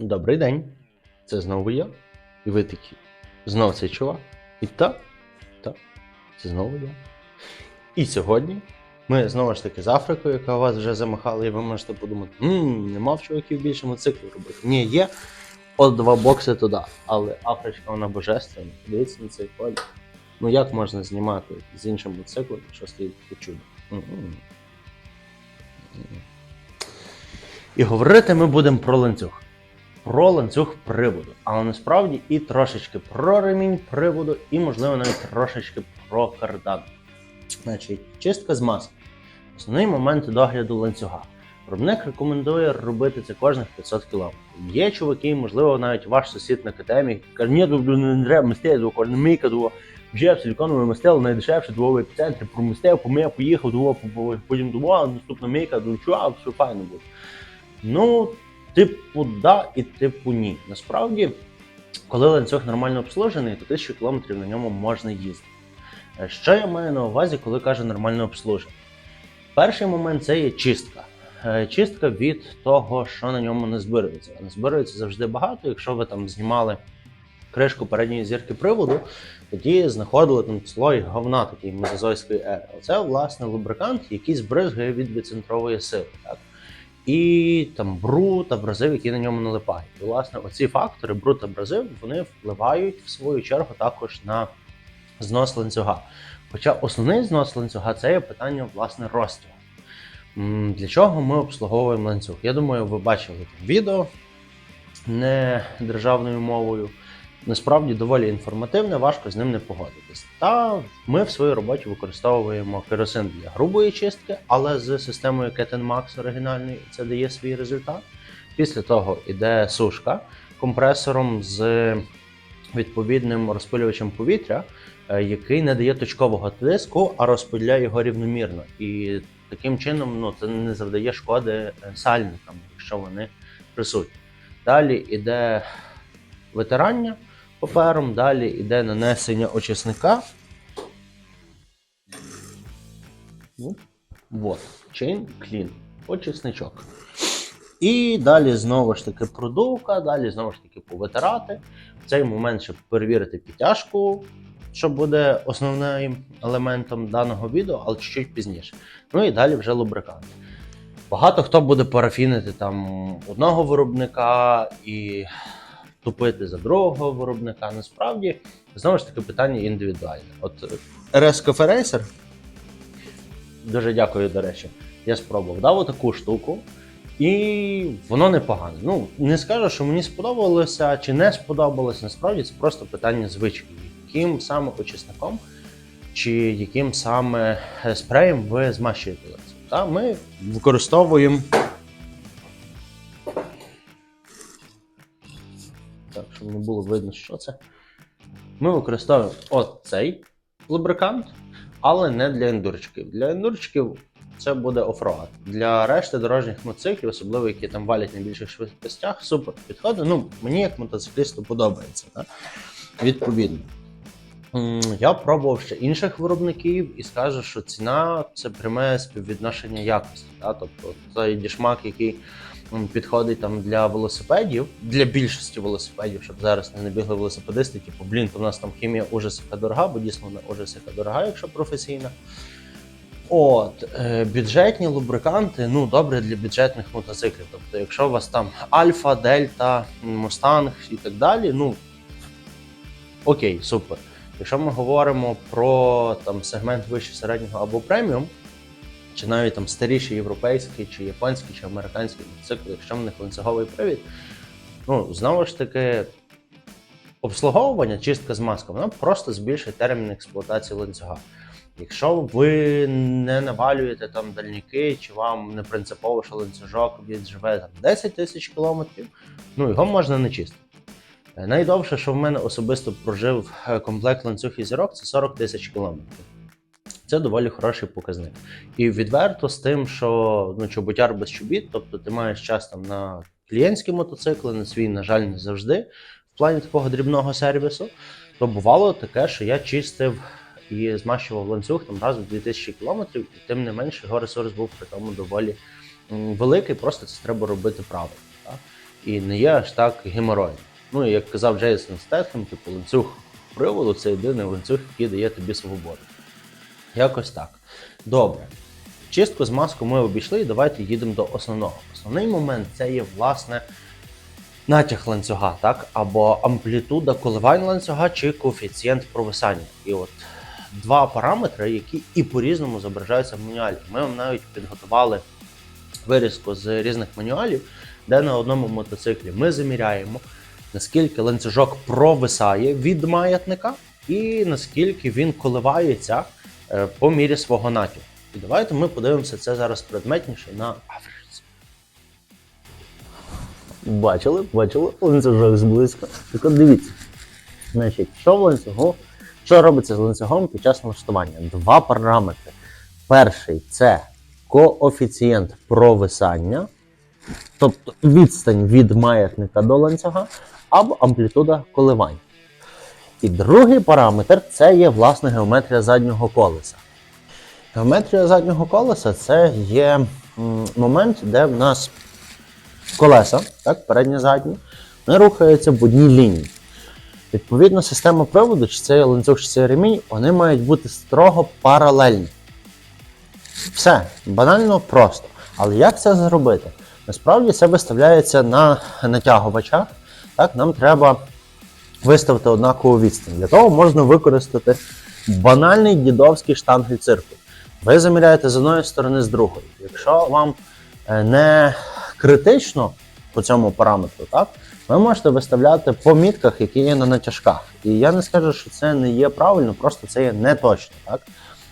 Добрий день. Це знову я. І ви такі. Знову цей чувак. І так, так, це знову я. І сьогодні ми знову ж таки з Африкою, яка вас вже замахала, і ви можете подумати, ммм, нема в чуваків більше мотоциклів робити. Ні, є. От два бокси туди. Але Афричка вона божественна. Дивіться на цей колір. Ну як можна знімати з іншим мотоциклом, що стоїть таке чудо? М-м. М-м. І говорити ми будемо про ланцюг. Про ланцюг приводу. Але насправді і трошечки про ремінь приводу, і, можливо, навіть трошечки про кардан. Значить, чистка з маски. Основний момент догляду ланцюга. Виробник рекомендує робити це кожних 500 км. Є чуваки, можливо, навіть ваш сусід на який каже, ні, не треба мистецтво, кожен мийка, того, вже силіконове мастило найдешевше, того в епіцентрі, промистив, помив, поїхав, того, потім того, наступна мийка, до чого, все файно буде. Ну, типу, да і типу ні. Насправді, коли ланцюг нормально обслужений, то 1000 км на ньому можна їздити. Е, Що я маю на увазі, коли кажу нормально обслужений? Перший момент це є чистка. Е, Чистка від того, що на ньому не збирується. А Не збирується завжди багато. Якщо ви там знімали кришку передньої зірки приводу, тоді знаходили там слой говна такий мезозойської ери. Оце, власне, лубрикант, який збризгує від біцентрової сили. Так? І там бруд, абразив, які на ньому налипають. І, власне, оці фактори, бруд, абразив, вони впливають в свою чергу також на знос ланцюга. Хоча основний знос ланцюга це є питання власне розтягу. Для чого ми обслуговуємо ланцюг? Я думаю, ви бачили там відео не державною мовою. Насправді доволі інформативне, важко з ним не погодитись. Та ми в своїй роботі використовуємо керосин для грубої чистки, але з системою Keten Max оригінальної це дає свій результат. Після того йде сушка компресором з відповідним розпилювачем повітря, е, який не дає точкового тиску, а розподіляє його рівномірно. І таким чином ну, це не завдає шкоди сальникам, якщо вони присутні. Далі йде витирання папером, далі йде нанесення очисника. Ну, Вот, Chain Clean, очисничок. І далі знову ж таки продувка, далі знову ж таки повитирати. В цей момент, щоб перевірити підтяжку, що буде основним елементом даного відео, але чуть-чуть пізніше. Ну і далі вже лубрикант. Багато хто буде парафінити там одного виробника і тупити за другого виробника. Насправді, знову ж таки, питання індивідуальне. От RS Cafe Racer, дуже дякую, до речі, я спробував. Дав отаку штуку, і воно непогане. Ну, не скажу, що мені сподобалося чи не сподобалося. Насправді це просто питання звички. Яким саме очисником чи яким саме е, спреєм ви змащуєте лице. Та ми використовуємо. Було видно, що це. Ми використовуємо от цей лубрикант, але не для ендурчиків. Для ендурчиків це буде офроад. Для решти дорожніх мотоциклів, особливо які там валять на більших швидкостях, супер підходить. Ну, мені як мотоциклісту подобається. Так? Відповідно. Я пробував ще інших виробників і скажу, що ціна це пряме співвідношення якості. Да? Тобто цей дішмак, який підходить там для велосипедів, для більшості велосипедів, щоб зараз не набігли велосипедисти, типу, блін, то в нас там хімія ужас яка дорога, бо дійсно вона ужас яка дорога, якщо професійна. От, е, бюджетні лубриканти, ну, добре для бюджетних мотоциклів. Тобто, якщо у вас там Альфа, Дельта, Мустанг і так далі, ну окей, супер. Якщо ми говоримо про там сегмент вище середнього або преміум, чи навіть там старіший європейський, чи японський, чи американський мотоцикл, якщо в них ланцюговий привід, ну знову ж таки, обслуговування, чистка з маском, вона просто збільшує термін експлуатації ланцюга. Якщо ви не навалюєте там дальніки, чи вам не принципово, що ланцюжок відживе там 10 тисяч кілометрів, ну його можна не чистити. Найдовше, що в мене особисто прожив е, комплект ланцюг і зірок, це 40 тисяч кілометрів. Це доволі хороший показник. І відверто з тим, що ну, чоботяр без чобіт, тобто ти маєш час там на клієнтські мотоцикли, на свій, на жаль, не завжди, в плані такого дрібного сервісу, то бувало таке, що я чистив і змащував ланцюг там раз в 2000 кілометрів, і тим не менше його ресурс був при тому доволі великий, просто це треба робити правильно. Так? і не є аж так геморойним. Ну як казав Джейсон Стетхем, типу ланцюг приводу це єдиний ланцюг, який дає тобі свободу. Якось так. Добре. Чистку з маску ми обійшли, і давайте їдемо до основного. Основний момент це є власне натяг ланцюга, так? Або амплітуда коливань ланцюга чи коефіцієнт провисання. І от два параметри, які і по-різному зображаються в мануалі. Ми вам навіть підготували вирізку з різних мануалів, де на одному мотоциклі ми заміряємо, наскільки ланцюжок провисає від маятника, і наскільки він коливається по мірі свого натягу. І давайте ми подивимося це зараз предметніше на Аверс. Бачили, бачили ланцюжок зблизька. Так от дивіться. Значить, що в ланцюгу, що робиться з ланцюгом під час налаштування? Два параметри. Перший це коефіцієнт провисання, тобто відстань від маятника до ланцюга, або амплітуда коливань. І другий параметр це є власне геометрія заднього колеса. Геометрія заднього колеса це є момент, де в нас колеса, так, передні задні, вони рухаються в одній лінії. Відповідно, система приводу, чи це ланцюг, чи це ремінь, вони мають бути строго паралельні. Все, банально просто. Але як це зробити? Насправді це виставляється на натягувачах. Так, нам треба виставити однакову відстань. Для того можна використати банальний дідовський штангель циркуль. Ви заміряєте з одної сторони, з другої. Якщо вам е, не критично по цьому параметру, так, ви можете виставляти по мітках, які є на натяжках. І я не скажу, що це не є правильно, просто це є не точно. Так?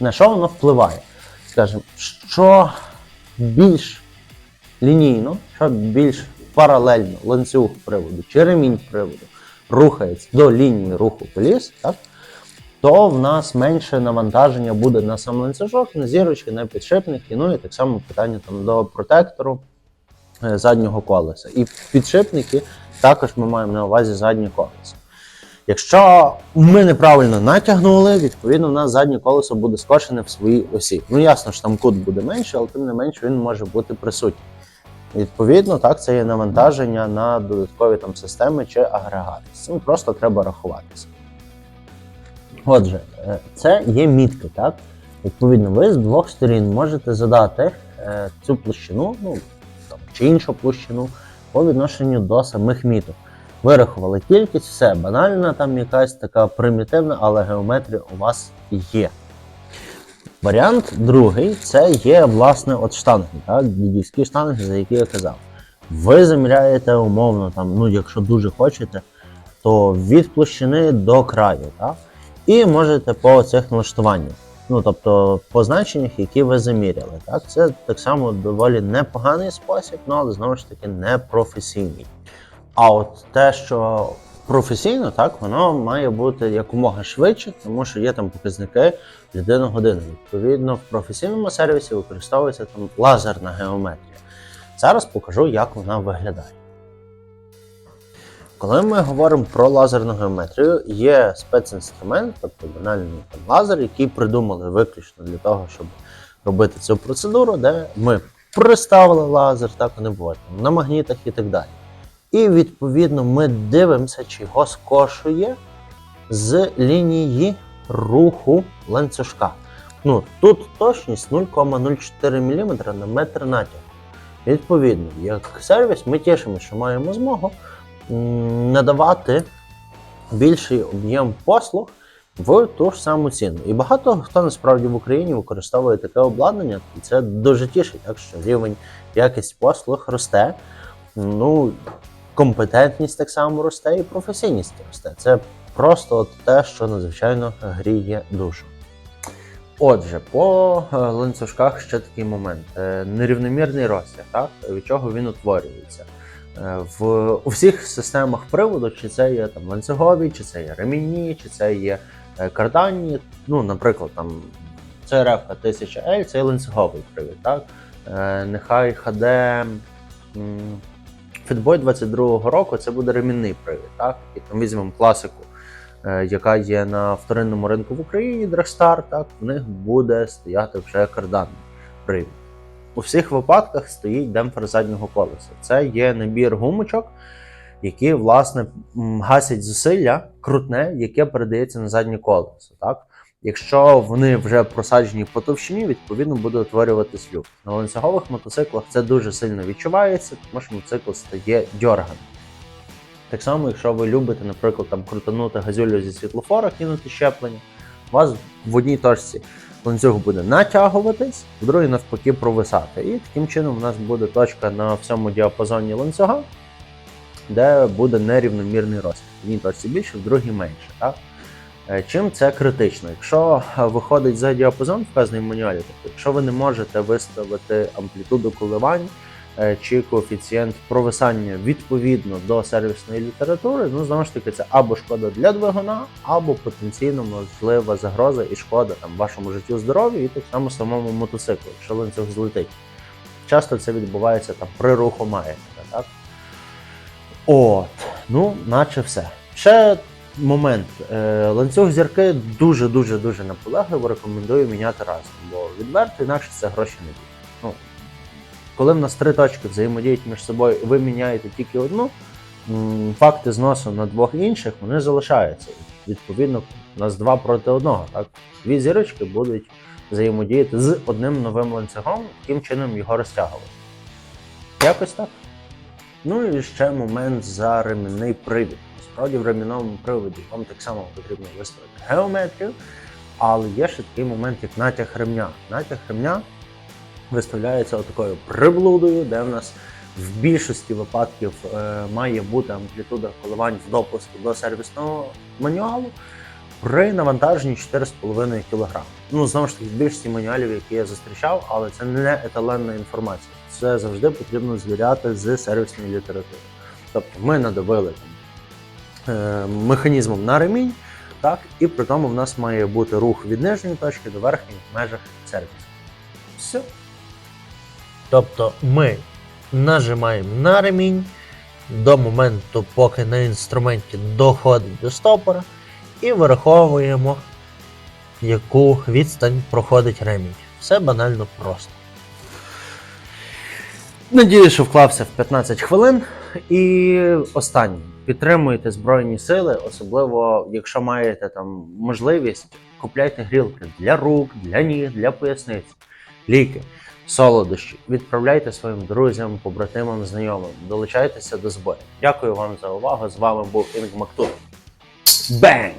На що воно впливає? Скажімо, що більш лінійно, що більш паралельно ланцюг приводу чи ремінь приводу рухається до лінії руху коліс, так, то в нас менше навантаження буде на сам ланцюжок, на зірочки, на підшипники, ну і так само питання там до протектору е, заднього колеса. І підшипники також ми маємо на увазі заднє колесо. Якщо ми неправильно натягнули, відповідно, в нас заднє колесо буде скошене в своїй осі. Ну ясно, що там кут буде менше, але тим не менше він може бути присутній. Відповідно, так, це є навантаження на додаткові там системи чи агрегати. З цим просто треба рахуватися. Отже, е, це є мітки, так? Відповідно, ви з двох сторін можете задати е, цю площину, ну там, чи іншу площину по відношенню до самих міток. Вирахували кількість, все банальна, там якась така примітивна, але геометрія у вас є. Варіант другий це є власне от штанги, так, дідівські штанги, за які я казав. Ви заміряєте умовно, там, ну, якщо дуже хочете, то від площини до краю. Так? І можете по цих налаштуваннях. Ну, тобто по значеннях, які ви заміряли. Так? Це так само доволі непоганий спосіб, ну, але знову ж таки не професійний. А от те, що професійно, так, воно має бути якомога швидше, тому що є там показники людини години. Відповідно, в професійному сервісі використовується там лазерна геометрія. Зараз покажу, як вона виглядає. Коли ми говоримо про лазерну геометрію, є спецінструмент, тобто банальний там, лазер, який придумали виключно для того, щоб робити цю процедуру, де ми приставили лазер, так вони бувають на магнітах і так далі. І відповідно ми дивимося, чи його скошує з лінії руху ланцюжка. Ну, тут точність 0,04 мм на метр натягу. Відповідно, як сервіс, ми тішимо, що маємо змогу надавати більший об'єм послуг в ту ж саму ціну. І багато хто насправді в Україні використовує таке обладнання, і це дуже тішить, так що рівень якість послуг росте. Ну, компетентність так само росте, і професійність росте. Це просто от те, що надзвичайно гріє душу. Отже, по е, ланцюжках ще такий момент: Е, нерівномірний розтяг, так? від чого він утворюється. Е, В у всіх системах приводу, чи це є там ланцюгові, чи це є ремінні, чи це є карданні. Ну, наприклад, там CRF 1000L це є ланцюговий привід, так? Нехай м, Фітбой 22-го року це буде ремінний привід, так? І там візьмемо класику, е, яка є на вторинному ринку в Україні, Dragstar, так, в них буде стояти вже карданний привід. у всіх випадках стоїть демпфер заднього колеса. Це є набір гумочок, які власне гасять зусилля крутне, яке передається на заднє колесо. Так? Якщо вони вже просаджені по товщині, відповідно буде утворюватись люфт. На ланцюгових мотоциклах це дуже сильно відчувається, тому що мотоцикл стає дьорганим. Так само, якщо ви любите, наприклад, там крутанути газюлю зі світлофора, кинути щеплення, у вас в одній точці ланцюг буде натягуватись, в другій навпаки провисати. І таким чином у нас буде точка на всьому діапазоні ланцюга, де буде нерівномірний розхід. В одній точці більше, в другій менше. Так? Е, Чим це критично? Якщо е, виходить за діапазон, вказаний в мануалі, тобто якщо ви не можете виставити амплітуду коливань е, чи коефіцієнт провисання відповідно до сервісної літератури, ну знову ж таки, це або шкода для двигуна, або потенційно можлива загроза і шкода там вашому життю, здоров'ю, і так само самому мотоциклу, якщо ланцюг злетить. Часто це відбувається там при руху маятника, так? От, ну, наче все. Ще момент. Е, ланцюг зірки дуже дуже наполегливо рекомендую міняти разом, бо відверто інакше це гроші не буде. Ну, коли в нас три точки взаємодіють між собою, і ви міняєте тільки одну, факти зносу на двох інших вони залишаються. Відповідно, у нас два проти одного. Так? Дві зірочки будуть взаємодіяти з одним новим ланцюгом, таким чином його розтягувати. Якось так. Ну і ще момент за ремінний привід. Насправді в ремінному приводі вам так само потрібно виставити геометрію, але є ще такий момент, як натяг ремня. Натяг ремня виставляється отакою приблудою, де в нас в більшості випадків е, має бути амплітуда коливань в допуску до сервісного мануалу при навантаженні 4,5 кг. Ну, знову ж таки, в більшості мануалів, які я зустрічав, але це не еталенна інформація. Це завжди потрібно звіряти з сервісної літератури. Тобто ми надавили там, е, механізмом на ремінь, так, і при тому в нас має бути рух від нижньої точки до верхньої в межах сервісу. Все. Тобто ми нажимаємо на ремінь до моменту, поки на інструменті доходить до стопора, і вираховуємо, яку відстань проходить ремінь. Все банально просто. Надію, що вклався в 15 хвилин. І останнє. Підтримуйте Збройні Сили, особливо якщо маєте там можливість, купляйте грілки для рук, для ніг, для поясниць, ліки, солодощі. Відправляйте своїм друзям, побратимам, знайомим. Долучайтеся до збору. Дякую вам за увагу. З вами був Інг Мактур. Бенг!